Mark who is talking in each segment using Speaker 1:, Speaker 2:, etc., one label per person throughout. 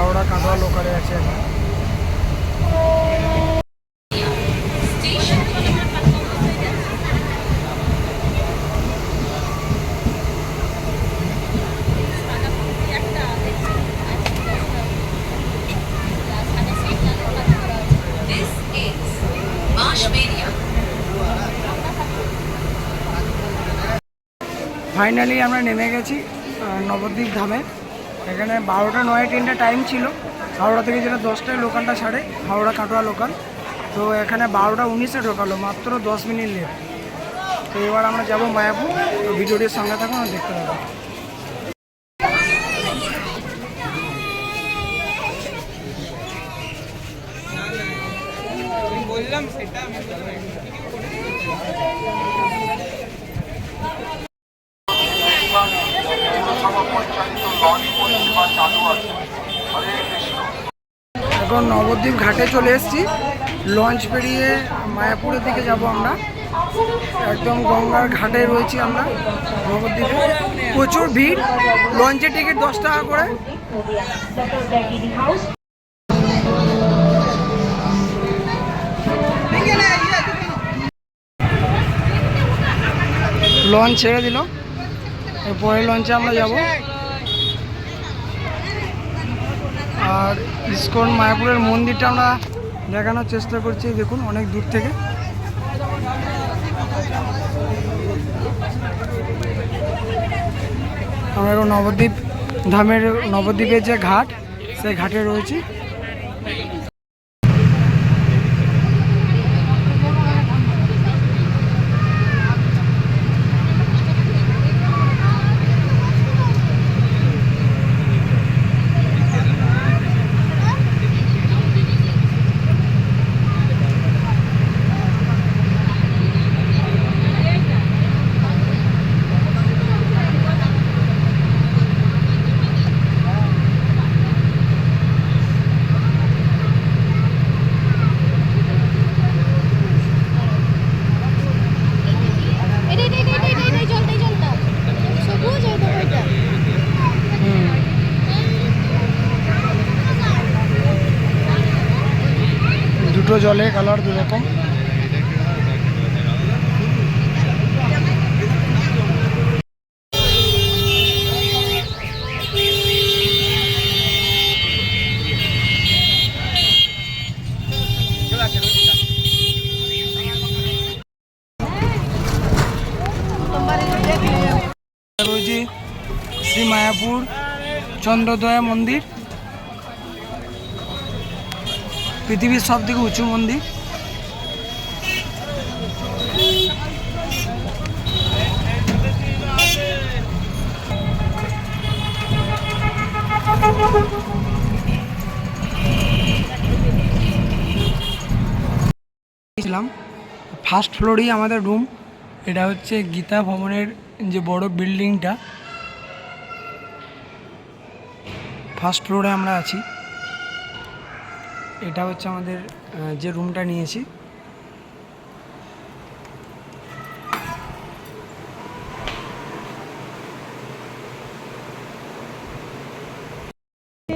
Speaker 1: হাওড়া কাটোয়া লোকালে আছে এখন. ফাইনালি আমরা নেমে গেছি নবদ্বীপ ধামে এখানে বারোটা, নয় ট্রেনটা টাইম ছিল। হাওড়া থেকে যেটা দশটায় লোকালটা ছাড়ে, হাওড়া কাটোয়া লোকাল তো এখানে বারোটা, উনিশে ঢোকালো, মাত্র দশ মিনিট লেট তো এবার আমরা যাব মায়াপুর। তো ভিডিওটির সঙ্গে থাকুন দেখতে পাবো এখন নবদ্বীপ ঘাটে চলে এসেছি। লঞ্চ পেরিয়ে মায়াপুরের দিকে যাব আমরা। একদম গঙ্গার ঘাটে রয়েছি আমরা নবদ্বীপে। প্রচুর ভিড়। লঞ্চের টিকিট দশ টাকা করে। লঞ্চ ছেড়ে দিল। পরের লঞ্চে আমরা যাব। আর ইস্কন মায়াপুরের মন্দিরটা আমরা দেখানোর চেষ্টা করছি, দেখুন অনেক দূর থেকে। আমরা এখন নবদ্বীপ ধামের নবদ্বীপের যে ঘাট, সেই ঘাটে রয়েছি
Speaker 2: এটা, এটা, এটা, এটা, এটা, এই জলটা, এই জলটা। সবুজ, ওইটা, ওইটা।
Speaker 1: হুম। দুটো জলে কালার দু রকম। রয়েছে শ্রী মায়াপুর চন্দ্রদয়া মন্দির। পৃথিবীর সব থেকে উঁচু মন্দির? ফার্স্ট ফ্লোরেই আমাদের রুম এটা হচ্ছে গীতা ভবনের যে বড় বিল্ডিংটা ফার্স্ট ফ্লোরে আমরা আছি। এটা হচ্ছে আমাদের যে রুমটা নিয়েছি।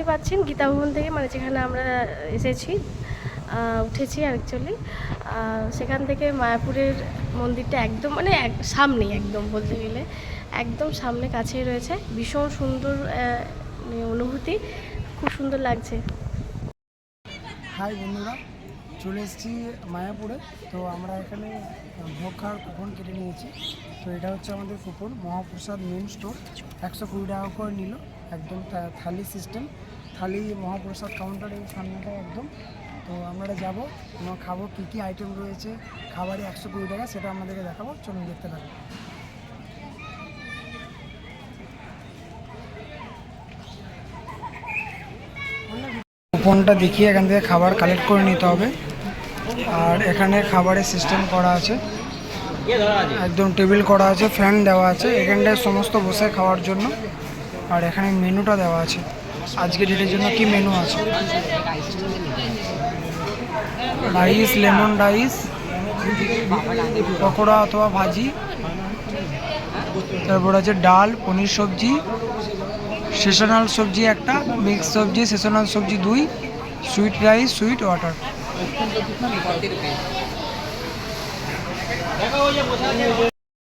Speaker 3: পাচ্ছেন, গীতা ভবন থেকে মানে যেখানে আমরা এসেছি উঠেছি অ্যাকচুয়ালি সেখান থেকে মায়াপুরের মন্দিরটা একদম মানে এক- সামনেই একদম বলতে গেলে, একদম সামনে কাছেই রয়েছে। ভীষণ সুন্দর মানে অনুভূতি, খুব সুন্দর লাগছে।
Speaker 1: হাই বন্ধুরা, চলে এসেছি মায়াপুরে। তো আমরা এখানে ভোগ খাওয়ার কুপন কেটে নিয়েছি। তো এটা হচ্ছে আমাদের কুপন মহাপ্রসাদ মেন স্টোর একশো কুড়ি টাকা করে নিল, একদম থালি সিস্টেম থালি, মহাপ্রসাদ কাউন্টারের সামনেটায় একদম। তো আমরা যাব খাব কী কী আইটেম রয়েছে, খাবারে একশো কুড়ি টাকা, সেটা আমাদেরকে দেখাবো। চলুন দেখতে থাকব কুপনটা দেখিয়ে এখান থেকে খাবার কালেক্ট করে নিতে হবে। আর এখানে খাবারের সিস্টেম করা আছে। একদম টেবিল করা আছে ফ্যান দেওয়া আছে। এখানটায় সমস্ত বসে খাওয়ার জন্য। আর এখানে মেনুটা দেওয়া আছে। আজকে ডেটের জন্য কি মেনু আছে? রাইস লেমন রাইস পকোড়া অথবা ভাজি। তারপর আছে ডাল, পনির সবজি সেশনাল সবজি একটা, মিক্স সবজি, সেশনাল সবজি দুই, সুইট রাইস, সুইট ওয়াটার।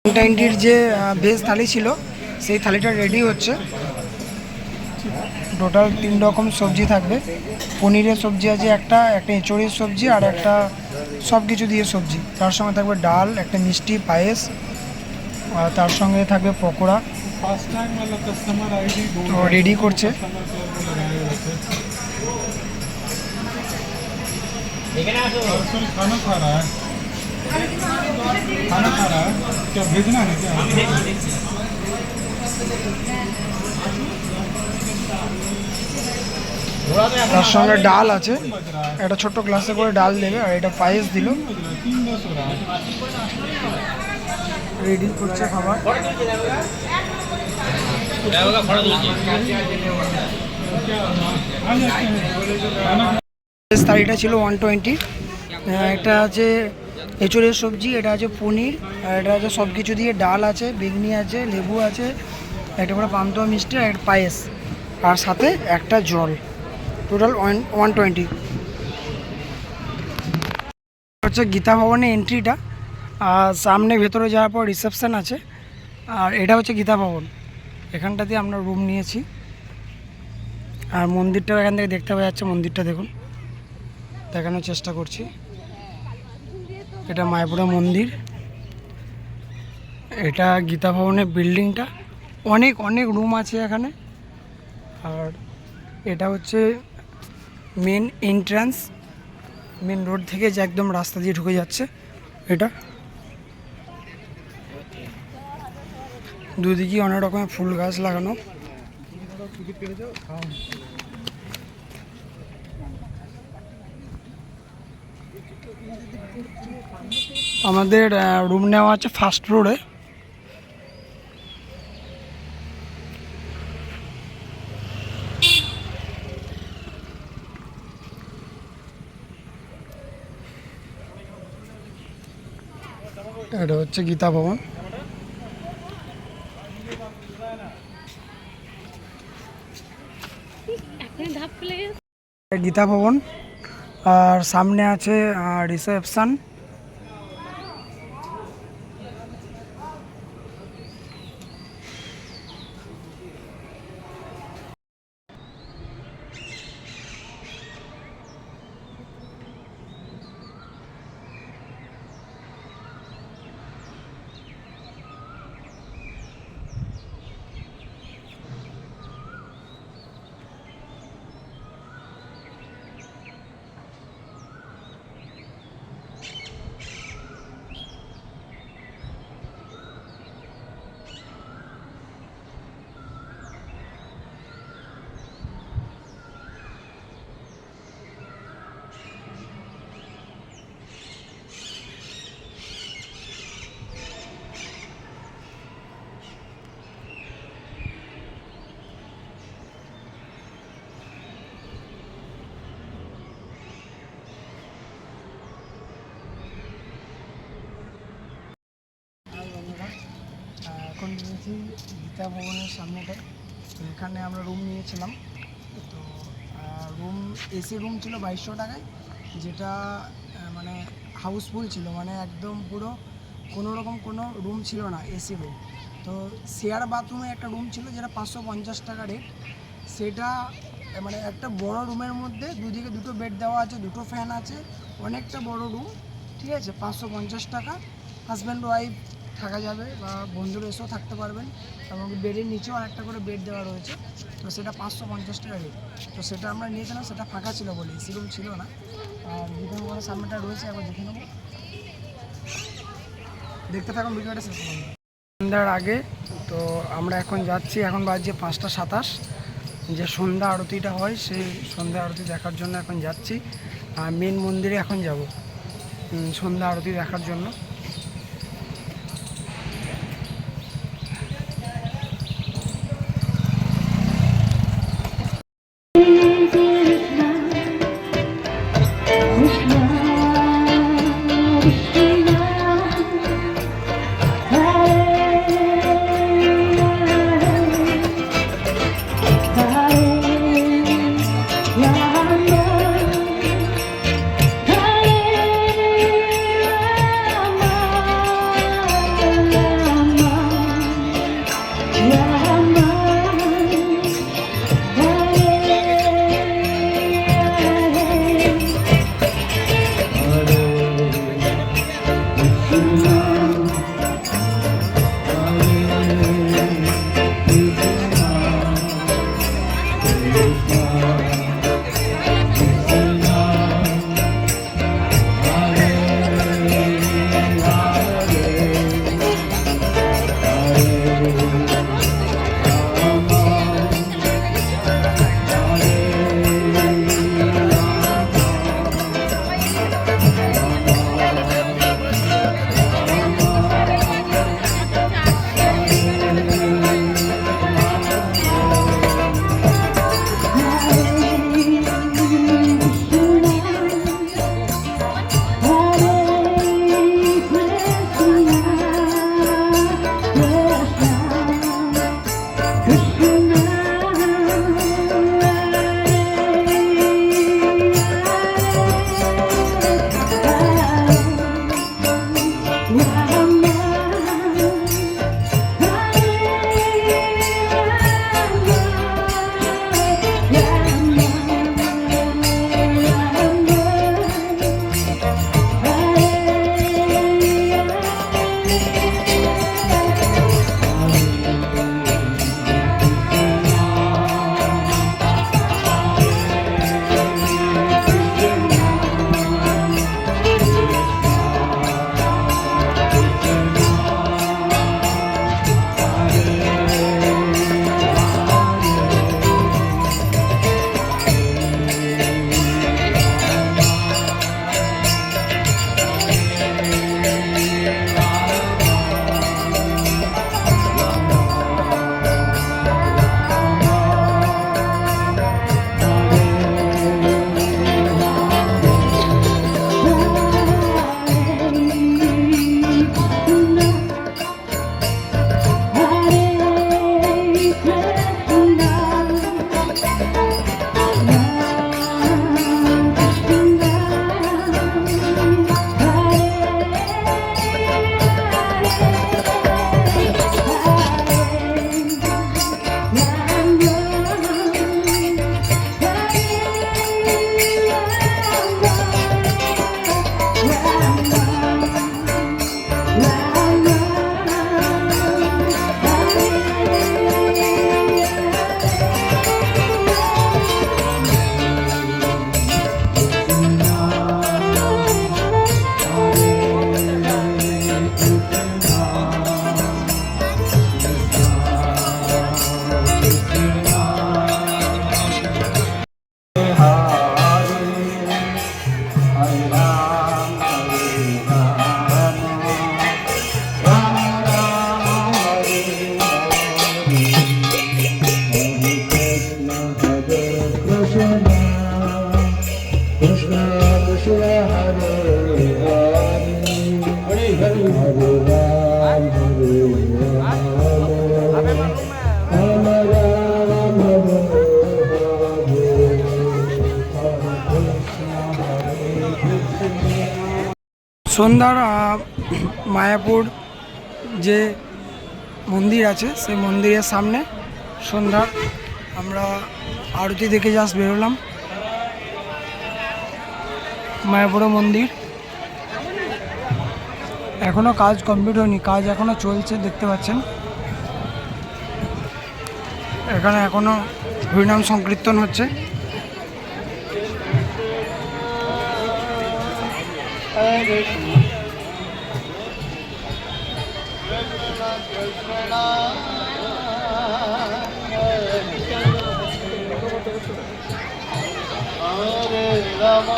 Speaker 1: টোয়েন্টির যে ভেজ থালি ছিল, সেই থালিটা রেডি হচ্ছে। টোটাল তিন রকম সবজি থাকবে। পনিরের সবজি আছে একটা একটা এঁচড়ের সবজি আর একটা সব কিছু দিয়ে সবজি। তার সঙ্গে থাকবে ডাল, একটা মিষ্টি পায়েস, আর তার সঙ্গে থাকবে পকোড়া।
Speaker 4: फास्ट टाइम वाला कस्टमर आईडी दो
Speaker 1: তো রেডি করছে
Speaker 4: पर्सन खाना खा रहा है खाना खा रहा है क्या भेजना है क्या
Speaker 1: তার সঙ্গে ডাল আছে একটা ছোট্ট গ্লাসে করে ডাল দেবে আর এটা পায়েস দিল
Speaker 4: तीन दस हो रहा है
Speaker 1: রেডি করছে খাবার থালিটা ছিল ওয়ান টোয়েন্টি একটা আছে এঁচড়ের সবজি, এটা আছে পনির, আর এটা আছে সব কিছু দিয়ে ডাল আছে, বেগনি আছে, লেবু আছে, একটা করে পান্তুয়া মিষ্টি আর একটা পায়েস, আর সাথে একটা জল। টোটাল ওয়ান ওয়ান টোয়েন্টি হচ্ছে গীতা ভবনের এন্ট্রিটা আর সামনে ভেতরে যাওয়ার পর রিসেপশন আছে, আর এটা হচ্ছে গীতা ভবন। এখানটাতে আমরা রুম নিয়েছি। আর মন্দিরটাও এখান থেকে দেখতে পাওয়া যাচ্ছে, মন্দিরটা দেখুন। দেখানোর চেষ্টা করছি। এটা মায়াপুরা মন্দির। এটা গীতা ভবনের বিল্ডিংটা। অনেক অনেক রুম আছে এখানে। আর এটা হচ্ছে মেন এন্ট্রান্স মেন রোড থেকে যে একদম রাস্তা দিয়ে ঢুকে যাচ্ছে এটা। দুদিকে অনেক রকমের ফুল গাছ লাগানো। আমাদের রুম নেওয়া আছে ফার্স্ট ফ্লোরে এটা হচ্ছে গীতা ভবন
Speaker 3: এখনই ধাপ ফেলে গেছে
Speaker 1: গীতা ভবন আর সামনে আছে রিসেপশন হাই বন্ধুরা আহ, রয়েছি গীতা ভবনের সামনেটায় তো এখানে আমরা রুম নিয়েছিলাম। তো রুম এসি রুম ছিল বাইশশো টাকায়, যেটা মানে হাউসফুল ছিল মানে একদম পুরো কোনো রকম কোনো রুম ছিল না এসি রুম তো শেয়ার বাথরুমে একটা রুম ছিল যেটা পাঁচশো পঞ্চাশ টাকা রেট সেটা মানে একটা বড় রুমের মধ্যে দুদিকে দুটো বেড দেওয়া আছে, দুটো ফ্যান আছে, অনেকটা বড় রুম ঠিক আছে? পাঁচশো পঞ্চাশ টাকা হাজব্যান্ড ওয়াইফ থাকা যাবে বা বন্ধুরা এসেও থাকতে পারবেন এবং বেডের নিচেও আরেকটা করে বেড দেওয়া রয়েছে। তো সেটা পাঁচশো পঞ্চাশ টাকা রেট তো সেটা আমরা নিয়েছিলাম, সেটা ফাঁকা ছিল বলে, এসি রুম ছিল না। আর বিধান ভবনের সামনেটা রয়েছে, একবার দেখে নেব। দেখতে থাকুন ভিডিওটা শেষ সন্ধ্যার আগে, তো আমরা এখন যাচ্ছি, এখন বাজছে পাঁচটা সাতাশ। যে সন্ধ্যা আরতিটা হয়, সেই সন্ধ্যা আরতি দেখার জন্য এখন যাচ্ছি। আর মেন মন্দিরে এখন যাব। সন্ধ্যা আরতি দেখার জন্য। সন্ধ্যার মায়াপুর যে মন্দির আছে, সেই মন্দিরের সামনে সন্ধ্যার আমরা আরতি দেখে জাস্ট বেরোলাম। মায়াপুরের মন্দির। এখনও কাজ কমপ্লিট হয়নি কাজ এখনও চলছে দেখতে পাচ্ছেন। এখানে এখনও হরিনাম সংকীর্তন হচ্ছে। Hare Rama,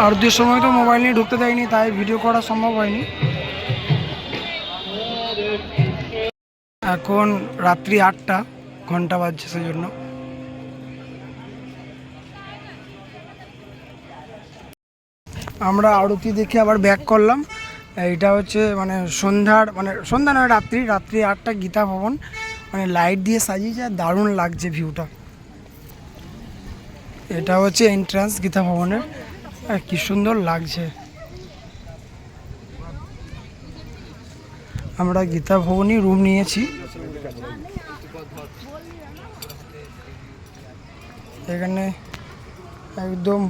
Speaker 1: আর দু সময় তো মোবাইল নিয়ে ঢুকতে দেয়নি, তাই ভিডিও করা সম্ভব হয়নি। এখন রাত্রি আটটা, ঘণ্টা বাজছে সেজন্য। আমরা আরতি দেখে আবার ব্যাক করলাম। এইটা হচ্ছে মানে সন্ধ্যার মানে সন্ধ্যা নয়, রাত্রি রাত্রি আটটা গীতা ভবন। মানে লাইট দিয়ে সাজিয়েছে আর দারুণ লাগছে ভিউটা এটা হচ্ছে এন্ট্রান্স গীতা ভবনের। কি সুন্দর লাগছে। আমরা গীতা ভবনই রুম নিয়েছি। এখানে একদম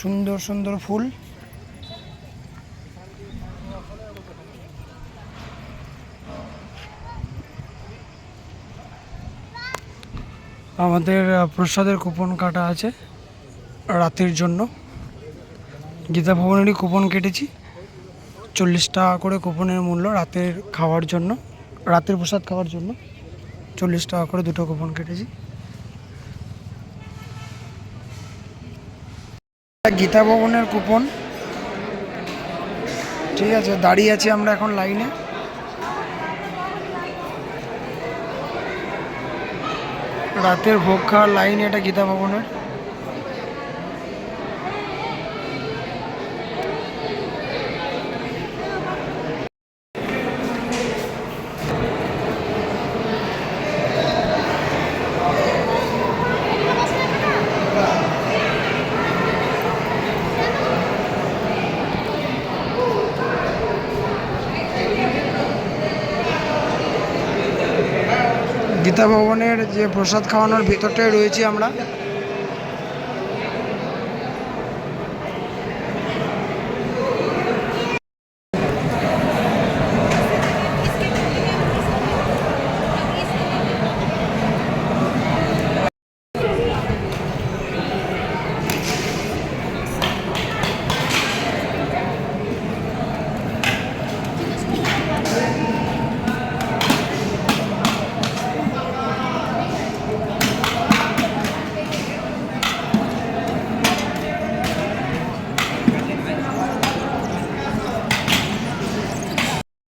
Speaker 1: সুন্দর সুন্দর ফুল। আমাদের প্রসাদের কুপন কাটা আছে। রাতের জন্য। গীতা ভবনেরই কুপন কেটেছি। চল্লিশ টাকা করে কুপনের মূল্য রাতের খাওয়ার জন্য, রাতের প্রসাদ খাওয়ার জন্য চল্লিশ টাকা করে দুটো কুপন কেটেছি। গীতা ভবনের কুপন ঠিক আছে, দাঁড়িয়ে আছি আমরা এখন লাইনে রাতের ভোগ খাওয়ার লাইন এটা গীতা ভবনের গীতা ভবনের যে প্রসাদ খাওয়ানোর ভিতরটায় রয়েছি আমরা